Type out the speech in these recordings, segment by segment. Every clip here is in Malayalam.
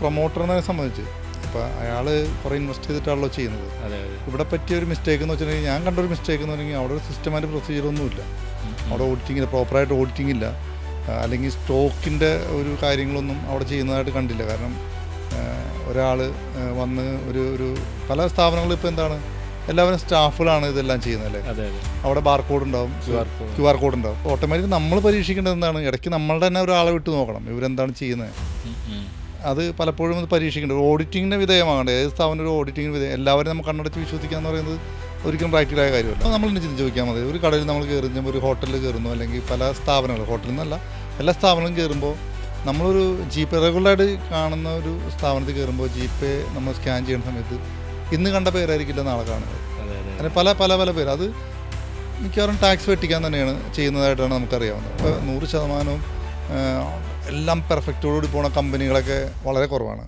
പ്രൊമോട്ടറിനെ സംബന്ധിച്ച്. അപ്പോൾ അയാൾ കുറേ ഇൻവെസ്റ്റ് ചെയ്തിട്ടാണല്ലോ ചെയ്യുന്നത്. ഇവിടെ പറ്റിയ ഒരു മിസ്റ്റേക്ക് എന്ന് വെച്ചിട്ടുണ്ടെങ്കിൽ ഞാൻ കണ്ടൊരു മിസ്റ്റേക്ക് എന്ന് പറഞ്ഞാൽ അവിടെ ഒരു സിസ്റ്റമാറ്റിക് പ്രൊസീജിയർ ഒന്നുമില്ല. അവിടെ ഓഡിറ്റിംഗ് ഇല്ല പ്രോപ്പറായിട്ട് ഓഡിറ്റിംഗ് ഇല്ല. അല്ലെങ്കിൽ സ്റ്റോക്കിന്റെ ഒരു കാര്യങ്ങളൊന്നും അവിടെ ചെയ്യുന്നതായിട്ട് കണ്ടില്ല. കാരണം ഒരാൾ വന്ന് ഒരു ഒരു പല സ്ഥാപനങ്ങളും ഇപ്പോൾ എന്താണ്? എല്ലാവരും സ്റ്റാഫുകളാണ് ഇതെല്ലാം ചെയ്യുന്നത് അല്ലേ? അവിടെ ബാർകോഡ് ഉണ്ടാവും. QR ക്യു ആർ കോഡ് ഉണ്ടാവും. ഓട്ടോമാറ്റിക് നമ്മൾ പരീക്ഷിക്കേണ്ടത് എന്താണ്? ഇടയ്ക്ക് നമ്മളുടെ തന്നെ ഒരാളെ വിട്ട് നോക്കണം. ഇവരെന്താണ് ചെയ്യുന്നത്. അത് പലപ്പോഴും അത് പരീക്ഷിക്കേണ്ടത്. ഓഡിറ്റിങ്ങിന് വിധേയമാകേണ്ടത് ഏത് സ്ഥാപനം ഒരു ഓഡിറ്റിങ്ങിന് വിധേയം? എല്ലാവരും നമുക്ക് കണ്ണടച്ച് വിശ്വസിക്കുക എന്ന് പറയുന്നത് ഒരിക്കലും പ്രാക്ടിക്കലായ കാര്യമല്ല. നമ്മൾ ചിന്തിച്ച് നോക്കിയാൽ മതി. ഒരു കടയിൽ നമ്മൾ കയറുമ്പോൾ ഒരു ഹോട്ടലിൽ കയറുന്നു അല്ലെങ്കിൽ പല സ്ഥാപനങ്ങൾ ഹോട്ടലിൽ നിന്നല്ല എല്ലാ സ്ഥാപനങ്ങളും കയറുമ്പോൾ നമ്മളൊരു ജി പേ റെഗുലറായിട്ട് കാണുന്ന ഒരു സ്ഥാപനത്തിൽ കയറുമ്പോൾ ജി പേ നമ്മൾ സ്കാൻ ചെയ്യുന്ന സമയത്ത് ഇന്ന് കണ്ട പേരായിരിക്കില്ല നാളെ കാണുന്നത് അങ്ങനെ പല പല പല പേര്. അത് മിക്കവാറും ടാക്സ് വെട്ടിക്കാൻ തന്നെയാണ് ചെയ്യുന്നതായിട്ടാണ് നമുക്കറിയാവുന്നത്. അപ്പോൾ നൂറ് ശതമാനവും എല്ലാം പെർഫെക്റ്റോടുകൂടി പോണ കമ്പനികളൊക്കെ വളരെ കുറവാണ്.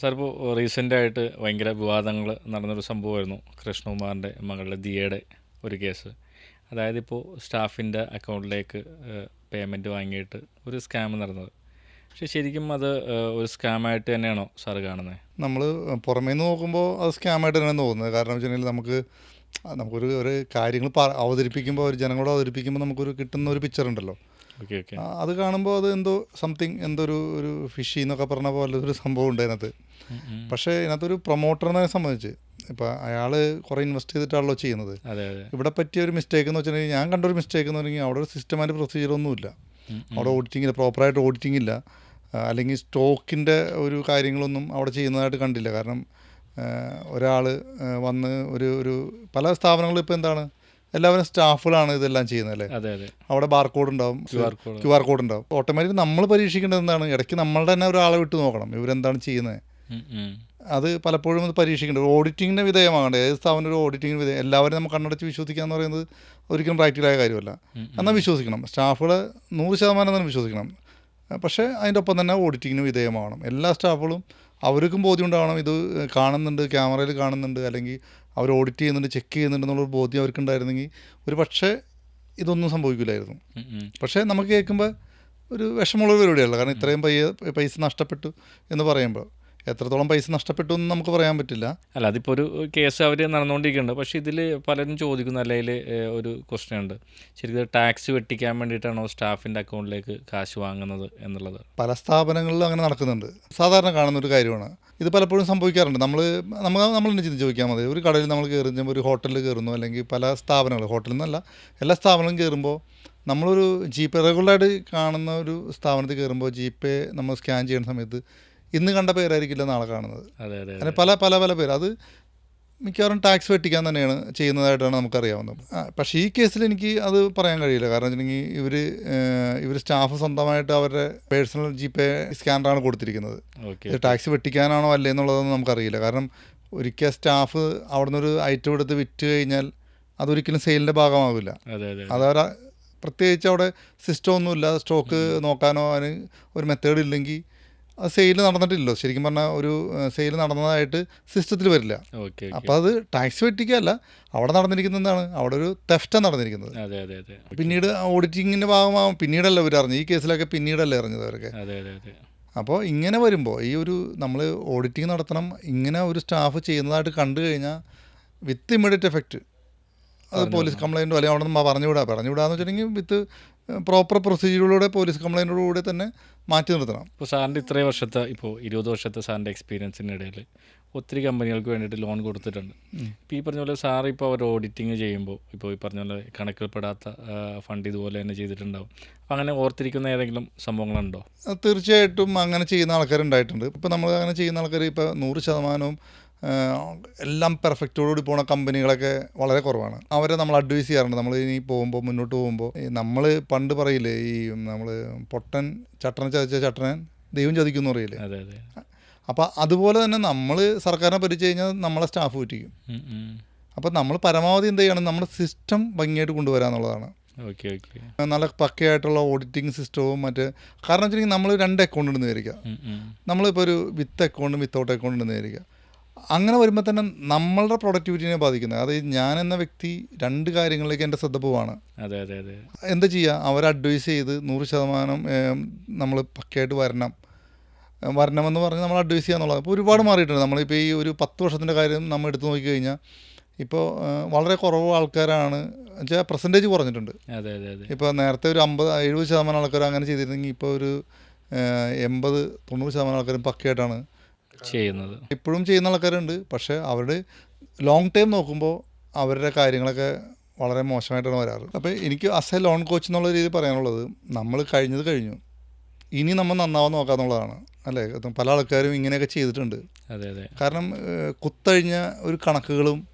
സാർ ഇപ്പോൾ റീസെന്റ് ആയിട്ട് ഭയങ്കര വിവാദങ്ങൾ നടന്നൊരു സംഭവമായിരുന്നു കൃഷ്ണകുമാറിന്റെ മകളുടെ ദിയയുടെ ഒരു കേസ്. അതായത് ഇപ്പോൾ സ്റ്റാഫിന്റെ അക്കൗണ്ടിലേക്ക് പേയ്മെന്റ് വാങ്ങിയിട്ട് ഒരു സ്കാം നടന്നത്. പക്ഷേ ശരിക്കും അത് ഒരു സ്കാമായിട്ട് തന്നെയാണോ സാറ് കാണുന്നത്? നമ്മൾ പുറമേ നിന്ന് നോക്കുമ്പോൾ അത് സ്കാമായിട്ട് തന്നെയാണ് തോന്നുന്നത്. കാരണം വെച്ചിട്ടുണ്ടെങ്കിൽ നമുക്ക് നമുക്കൊരു ഒരു കാര്യങ്ങൾ അവതരിപ്പിക്കുമ്പോൾ ഒരു ജനങ്ങളോട് അവതരിപ്പിക്കുമ്പോൾ നമുക്കൊരു കിട്ടുന്ന ഒരു പിക്ചർ ഉണ്ടല്ലോ. അത് കാണുമ്പോൾ അത് എന്തോ സംതിങ് എന്തോ ഒരു ഒരു ഫിഷി എന്നൊക്കെ പറഞ്ഞ പോലെ ഒരു സംഭവം ഉണ്ട് അതിനകത്ത്. പക്ഷേ ഇതിനകത്തൊരു പ്രൊമോട്ടറിനെ സംബന്ധിച്ച് ഇപ്പം അയാൾ കുറേ ഇൻവെസ്റ്റ് ചെയ്തിട്ടാണല്ലോ ചെയ്യുന്നത്. ഇവിടെ പറ്റിയ ഒരു മിസ്റ്റേക്ക് എന്ന് വെച്ചിട്ടുണ്ടെങ്കിൽ ഞാൻ കണ്ടൊരു മിസ്റ്റേക്ക് എന്ന് പറഞ്ഞാൽ അവിടെ ഒരു സിസ്റ്റമാറ്റിക് പ്രൊസീജിയർ ഒന്നുമില്ല അവിടെ ഓഡിറ്റിംഗ് ഇല്ല പ്രോപ്പറായിട്ട് ഓഡിറ്റിംഗ് ഇല്ല. അല്ലെങ്കിൽ സ്റ്റോക്കിന്റെ ഒരു കാര്യങ്ങളൊന്നും അവിടെ ചെയ്യുന്നതായിട്ട് കണ്ടില്ല. കാരണം ഒരാൾ വന്ന് ഒരു ഒരു പല സ്ഥാപനങ്ങളും ഇപ്പോൾ എന്താണ് എല്ലാവരും സ്റ്റാഫുകളാണ് ഇതെല്ലാം ചെയ്യുന്നത് അല്ലേ? അതെ അതെ. അവിടെ ബാർകോഡ് ഉണ്ടാവും ക്യു ആർ കോഡ് ഉണ്ടാവും. ഓട്ടോമാറ്റിക് നമ്മൾ പരീക്ഷിക്കേണ്ടത് എന്താണ് ഇടയ്ക്ക് നമ്മളുടെ തന്നെ ഒരാളെ വിട്ട് നോക്കണം ഇവരെന്താണ് ചെയ്യുന്നത്. അത് പലപ്പോഴും ഇത് പരീക്ഷിക്കേണ്ടത്. ഓഡിറ്റിങ്ങിന് വിധേയമാകേണ്ടത് ഏത് സ്ഥാപനം ഒരു ഓഡിറ്റിങ്ങിന് വിധേയം. എല്ലാവരും നമ്മൾ കണ്ണടച്ച് വിശ്വസിക്കുക എന്ന് പറയുന്നത് ഒരിക്കലും പ്രാക്ടിക്കലായ കാര്യമല്ല. എന്നാൽ വിശ്വസിക്കണം. സ്റ്റാഫുകളെ നൂറ് ശതമാനം തന്നെ വിശ്വസിക്കണം. പക്ഷേ അതിന്റെ ഒപ്പം തന്നെ ഓഡിറ്റിങ്ങിന് വിധേയമാകണം. എല്ലാ സ്റ്റാഫുകളും അവർക്കും ബോധ്യം ഉണ്ടാവണം ഇത് കാണുന്നുണ്ട് ക്യാമറയിൽ കാണുന്നുണ്ട് അല്ലെങ്കിൽ അവർ ഓഡിറ്റ് ചെയ്യുന്നുണ്ട് ചെക്ക് ചെയ്യുന്നുണ്ട് എന്നുള്ളൊരു ബോധ്യം അവർക്കുണ്ടായിരുന്നെങ്കിൽ ഒരു പക്ഷേ ഇതൊന്നും സംഭവിക്കില്ലായിരുന്നു. പക്ഷേ നമുക്ക് കേൾക്കുമ്പോൾ ഒരു വിഷമമുള്ള പരിപാടിയല്ല കാരണം ഇത്രയും പൈസ നഷ്ടപ്പെട്ടു എന്ന് പറയുമ്പോൾ എത്രത്തോളം പൈസ നഷ്ടപ്പെട്ടു എന്ന് നമുക്ക് പറയാൻ പറ്റില്ല. അല്ല അതിപ്പോൾ ഒരു കേസ് അവർ നടന്നുകൊണ്ടിരിക്കുന്നുണ്ട്. പക്ഷേ ഇതിൽ പലരും ചോദിക്കുന്ന അല്ലെങ്കിൽ ഒരു ക്വസ്റ്റ്യൻ ഉണ്ട്. ശരിക്കും ടാക്സ് വെട്ടിക്കാൻ വേണ്ടിയിട്ടാണോ സ്റ്റാഫിന്റെ അക്കൗണ്ടിലേക്ക് കാശ് വാങ്ങുന്നത് എന്നുള്ളത്? പല സ്ഥാപനങ്ങളിലും അങ്ങനെ നടക്കുന്നുണ്ട്. സാധാരണ കാണുന്ന ഒരു കാര്യമാണ്. ഇത് പലപ്പോഴും സംഭവിക്കാറുണ്ട്. നമ്മൾ നമ്മൾ നമ്മൾ തന്നെ ചിന്തിച്ച് നോക്കിയാൽ മതി. ഒരു കടയിൽ നമ്മൾ കയറുമ്പോൾ ഒരു ഹോട്ടലിൽ കയറുന്നു അല്ലെങ്കിൽ പല സ്ഥാപനങ്ങൾ ഹോട്ടലിൽ നിന്നല്ല എല്ലാ സ്ഥാപനങ്ങളും കയറുമ്പോൾ നമ്മളൊരു ജി പേ റെഗുലറായിട്ട് കാണുന്ന ഒരു സ്ഥാപനത്തിൽ കയറുമ്പോൾ ജി പേ നമ്മൾ സ്കാൻ ചെയ്യുന്ന സമയത്ത് ഇന്ന് കണ്ട പേരായിരിക്കില്ല നാളെ കാണുന്നത്. അങ്ങനെ പല പല പല പേര്. അത് മിക്കവാറും ടാക്സ് വെട്ടിക്കാൻ തന്നെയാണ് ചെയ്യുന്നതായിട്ടാണ് നമുക്കറിയാവുന്നത്. പക്ഷേ ഈ കേസിൽ എനിക്ക് അത് പറയാൻ കഴിയില്ല. കാരണം വെച്ചിട്ടുണ്ടെങ്കിൽ ഇവർ ഇവർ സ്റ്റാഫ് സ്വന്തമായിട്ട് അവരുടെ പേഴ്സണൽ ജി പേ സ്കാനറാണ് കൊടുത്തിരിക്കുന്നത്. ഇത് ടാക്സ് വെട്ടിക്കാനാണോ അല്ലേ എന്നുള്ളതൊന്നും നമുക്കറിയില്ല. കാരണം ഒരിക്കൽ സ്റ്റാഫ് അവിടെ നിന്നൊരു ഐറ്റം എടുത്ത് വിറ്റ് കഴിഞ്ഞാൽ അതൊരിക്കലും സെയിലിന്റെ ഭാഗമാവില്ല. അതെ അതെ അതവർ പ്രത്യേകിച്ച് അവിടെ സിസ്റ്റം ഒന്നുമില്ല. സ്റ്റോക്ക് നോക്കാനോ അതിന് ഒരു മെത്തേഡ് ഇല്ലെങ്കിൽ സെയിൽ നടന്നിട്ടില്ലല്ലോ. ശരിക്കും പറഞ്ഞാൽ ഒരു സെയിൽ നടന്നതായിട്ട് സിസ്റ്റത്തിൽ വരില്ല. ഓക്കെ അപ്പോൾ അത് ടാക്സ് വെട്ടിക്കല്ല അവിടെ നടന്നിരിക്കുന്നത് എന്താണ് അവിടെ ഒരു തെഫ്റ്റാണ് നടന്നിരിക്കുന്നത്. പിന്നീട് ഓഡിറ്റിങ്ങിന്റെ ഭാഗമാകും പിന്നീടല്ല ഇവർ അറിഞ്ഞു ഈ കേസിലൊക്കെ പിന്നീടല്ലേ അറിഞ്ഞത് അവരൊക്കെ? അപ്പോൾ ഇങ്ങനെ വരുമ്പോൾ ഈ ഒരു നമ്മൾ ഓഡിറ്റിംഗ് നടത്തണം ഇങ്ങനെ ഒരു സ്റ്റാഫ് ചെയ്യുന്നതായിട്ട് കണ്ടു കഴിഞ്ഞാൽ വിത്ത് ഇമ്മീഡിയറ്റ് എഫക്റ്റ് അത് പോലീസ് കംപ്ലൈന്റോ അല്ലെങ്കിൽ അവിടെ നിന്ന് പറഞ്ഞുവിടാ. പറഞ്ഞുവിടാന്ന് വെച്ചിട്ടുണ്ടെങ്കിൽ വിത്ത് പ്രോപ്പർ പ്രൊസീജിയറിലൂടെ പോലീസ് കംപ്ലൈന്റോടുകൂടി തന്നെ മാറ്റി നിർത്തണം. ഇപ്പോൾ സാറിന്റെ ഇത്രയും വർഷത്തെ ഇപ്പോൾ ഇരുപത് വർഷത്തെ സാറിന്റെ എക്സ്പീരിയൻസിന്റെ ഇടയിൽ ഒത്തിരി കമ്പനികൾക്ക് വേണ്ടിയിട്ട് ലോൺ കൊടുത്തിട്ടുണ്ട്. ഇപ്പോൾ ഈ പറഞ്ഞ പോലെ സാർ ഇപ്പോൾ അവർ ഓഡിറ്റിങ് ചെയ്യുമ്പോൾ ഇപ്പോൾ ഈ പറഞ്ഞ പോലെ കണക്കിൽപ്പെടാത്ത ഫണ്ട് ഇതുപോലെ തന്നെ ചെയ്തിട്ടുണ്ടാവും. അപ്പോൾ അങ്ങനെ ഓർത്തിരിക്കുന്ന ഏതെങ്കിലും സംഭവങ്ങളുണ്ടോ? തീർച്ചയായിട്ടും അങ്ങനെ ചെയ്യുന്ന ആൾക്കാരുണ്ടായിട്ടുണ്ട്. ഇപ്പോൾ നമ്മൾ അങ്ങനെ ചെയ്യുന്ന ആൾക്കാർ ഇപ്പോൾ നൂറ് ശതമാനവും എല്ലാം പെർഫെക്റ്റോടുകൂടി പോണ കമ്പനികളൊക്കെ വളരെ കുറവാണ്. അവരെ നമ്മൾ അഡ്വൈസ് ചെയ്യാറുണ്ട്. നമ്മൾ ഇനി പോകുമ്പോൾ മുന്നോട്ട് പോകുമ്പോൾ നമ്മൾ പണ്ട് പറയില്ലേ ഈ നമ്മൾ പൊട്ടൻ ചട്ടനെ ചതിച്ച ചട്ടനൻ ദൈവം ചതിക്കുന്നു പറയില്ലേ? അപ്പോൾ അതുപോലെ തന്നെ നമ്മൾ സർക്കാരിനെ ഭരിച്ചു കഴിഞ്ഞാൽ നമ്മളെ സ്റ്റാഫ് പറ്റിക്കും. അപ്പോൾ നമ്മൾ പരമാവധി എന്ത് ചെയ്യണം? നമ്മുടെ സിസ്റ്റം ഭംഗിയായിട്ട് കൊണ്ടുവരാന്നുള്ളതാണ്. Okay okay. നല്ല പക്കയായിട്ടുള്ള ഓഡിറ്റിംഗ് സിസ്റ്റവും മറ്റ് കാരണം വെച്ചിട്ടുണ്ടെങ്കിൽ നമ്മൾ രണ്ട് അക്കൗണ്ട് ഉണ്ടെന്ന് വിചാരിക്കുക. നമ്മളിപ്പോൾ ഒരു വിത്ത് അക്കൗണ്ടും വിത്തൗട്ട് അക്കൗണ്ടും ഉണ്ടെന്ന് വിചാരിക്കുക അങ്ങനെ വരുമ്പോൾ തന്നെ നമ്മളുടെ പ്രൊഡക്ടിവിറ്റിനെ ബാധിക്കുന്നത് അതായത് ഞാൻ എന്ന വ്യക്തി രണ്ട് കാര്യങ്ങളിലേക്ക് എന്റെ ശ്രദ്ധ പോവാണ്. അതെ അതെ അതെ. എന്താ ചെയ്യുക അവരെ അഡ്വൈസ് ചെയ്ത് നൂറ് ശതമാനം നമ്മൾ പക്കയായിട്ട് വരണം. വരണമെന്ന് പറഞ്ഞ് നമ്മൾ അഡ്വൈസ് ചെയ്യുക എന്നുള്ളത് അപ്പോൾ ഒരുപാട് മാറിയിട്ടുണ്ട്. നമ്മളിപ്പോൾ ഈ ഒരു പത്ത് വർഷത്തിന്റെ കാര്യം നമ്മൾ എടുത്തു നോക്കിക്കഴിഞ്ഞാൽ ഇപ്പോൾ വളരെ കുറവ് ആൾക്കാരാണ്. വെച്ചാൽ പെർസെന്റേജ് കുറഞ്ഞിട്ടുണ്ട്. അതെ അതെ അതെ. ഇപ്പോൾ നേരത്തെ ഒരു അമ്പത് എഴുപത് ശതമാനം ആൾക്കാർ അങ്ങനെ ചെയ്തിരുന്നെങ്കിൽ ഇപ്പോൾ ഒരു എൺപത് തൊണ്ണൂറ് ശതമാനം ആൾക്കാരും പക്കയായിട്ടാണ്. ചെയ്യുന്നത്. ഇപ്പോഴും ചെയ്യുന്ന ആൾക്കാരുണ്ട്. പക്ഷെ അവരുടെ ലോങ് ടൈം നോക്കുമ്പോൾ അവരുടെ കാര്യങ്ങളൊക്കെ വളരെ മോശമായിട്ടാണ് വരാറ്. അപ്പോൾ എനിക്ക് അസ് എ ലോൺ കോച്ച് എന്നുള്ള രീതിയിൽ പറയാനുള്ളത് നമ്മൾ കഴിഞ്ഞത് കഴിഞ്ഞു. ഇനി നമ്മൾ നന്നാവാൻ നോക്കാന്നുള്ളതാണ് അല്ലേ? പല ആൾക്കാരും ഇങ്ങനെയൊക്കെ ചെയ്തിട്ടുണ്ട്. അതെ അതെ. കാരണം കുത്തഴിഞ്ഞ ഒരു കണക്കുകളും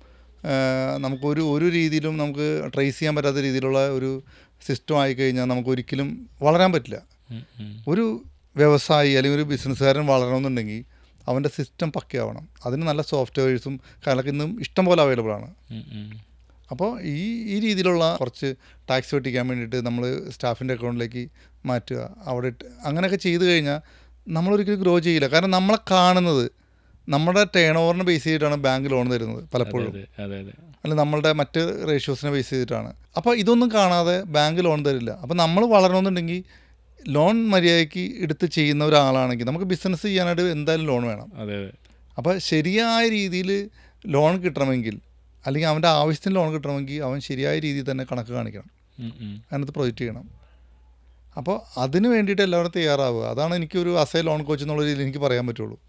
നമുക്കൊരു ഒരു രീതിയിലും നമുക്ക് ട്രേസ് ചെയ്യാൻ പറ്റാത്ത രീതിയിലുള്ള ഒരു സിസ്റ്റം ആയിക്കഴിഞ്ഞാൽ നമുക്ക് ഒരിക്കലും വളരാൻ പറ്റില്ല. ഒരു വ്യവസായി അല്ലെങ്കിൽ ഒരു ബിസിനസ്സുകാരൻ വളരണമെന്നുണ്ടെങ്കിൽ അവന്റെ സിസ്റ്റം പക്കയാവണം. അതിന് നല്ല സോഫ്റ്റ്വെയർസും കാര്യങ്ങളൊക്കെ ഇന്നും ഇഷ്ടം പോലെ അവൈലബിൾ ആണ്. അപ്പോൾ ഈ ഈ രീതിയിലുള്ള കുറച്ച് ടാക്സ് വെട്ടിക്കാൻ വേണ്ടിയിട്ട് നമ്മൾ സ്റ്റാഫിന്റെ അക്കൗണ്ടിലേക്ക് മാറ്റുക അവിടെ ഇട്ട് അങ്ങനെയൊക്കെ ചെയ്ത് കഴിഞ്ഞാൽ നമ്മളൊരിക്കലും ഗ്രോ ചെയ്യില്ല. കാരണം നമ്മളെ കാണുന്നത് നമ്മുടെ ടേൺ ഓവറിനെ ബേസ് ചെയ്തിട്ടാണ് ബാങ്ക് ലോൺ തരുന്നത് പലപ്പോഴും. അല്ല നമ്മളുടെ മറ്റ് റേഷ്യോസിനെ ബേസ് ചെയ്തിട്ടാണ്. അപ്പോൾ ഇതൊന്നും കാണാതെ ബാങ്ക് ലോൺ തരില്ല. അപ്പോൾ നമ്മൾ വളരണമെന്നുണ്ടെങ്കിൽ ലോൺ മര്യാദയ്ക്ക് എടുത്ത് ചെയ്യുന്ന ഒരാളാണെങ്കിൽ നമുക്ക് ബിസിനസ് ചെയ്യാനായിട്ട് എന്തായാലും ലോൺ വേണം. അതെ അതെ. അപ്പോൾ ശരിയായ രീതിയിൽ ലോൺ കിട്ടണമെങ്കിൽ അല്ലെങ്കിൽ അവന്റെ ആവശ്യത്തിന് ലോൺ കിട്ടണമെങ്കിൽ അവൻ ശരിയായ രീതിയിൽ തന്നെ കണക്ക് കാണിക്കണം. അതിനകത്ത് പ്രൊജക്റ്റ് ചെയ്യണം. അപ്പോൾ അതിന് വേണ്ടിയിട്ട് എല്ലാവരും തയ്യാറാവുക. അതാണ് എനിക്കൊരു അസേ ലോൺ കോച്ച് എന്നുള്ള രീതിയിൽ എനിക്ക് പറയാൻ പറ്റുള്ളൂ.